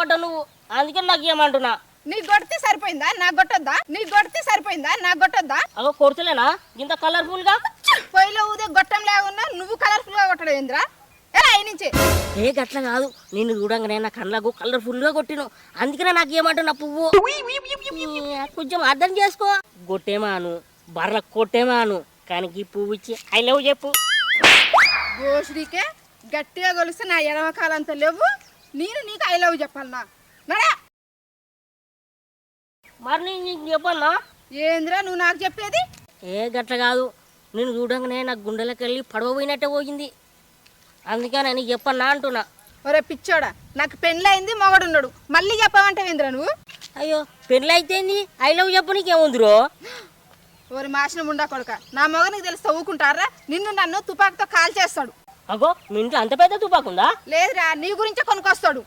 పడ్డా నువ్వు అందుకని నాకు ఏమంటున్నా? నీకు కొడితే సరిపోయిందా? నాకు కొట్టొద్దా నీకు కొడితే సరిపోయిందా? నాకు కొట్టొద్దా అగో కొడుతులేనా? ఇంత కలర్ఫుల్గా పొయ్యిలో ఊదే గొట్టం లేకున్నా నువ్వు కలర్ఫుల్గా కొట్టడం ఏంద్రా? నుంచి? ఏ గట్ల కాదు. నేను చూడంగానే నా కళ్ళకు కలర్ఫుల్గా కొట్టిను. అందుకనే నాకు ఏమంటున్నా పువ్వు? కొంచెం అర్థం చేసుకో. కొట్టేమాను బర్ర కొట్టేమాను కానీ ఈ పువ్వు ఇచ్చి ఐ లవ్ చెప్పు. గోషుడికే గట్టిగా కొలిస్తే నా ఎడమ కాలంత లేవు. నేను నీకు ఐ లవ్ చెప్పాలనా? నడా! మరి నేను నీకు చెప్పన్నా ఏంద్రా నువ్వు నాకు చెప్పేది? ఏ గట్ల కాదు. నేను చూడంగానే నా గుండెలకు వెళ్ళి పడవ పోయినట్టే పోయింది అందుకని నీకు చెప్పన్నా అంటున్నా. ఒరే పిచ్చోడా నాకు పెళ్ళయింది మొగడున్నాడు. మళ్ళీ చెప్పమంటే ఏంద్రా నువ్వు? అయ్యో పెళ్ళి అయితేంది ఐ లవ్ చెప్పు నీకేముందిరో? ఓరి మాసిన ముండా కొడుక నా మొగనికి తెలిస్తే ఊకుంటారా? నిన్ను నన్ను తుపాకుతో కాల్ చేస్తాడు అగో మీ ఇంట్లో అంత పెద్ద తుపాకుందా లేదురా నీ గురించే కొనుక్కొస్తాడు.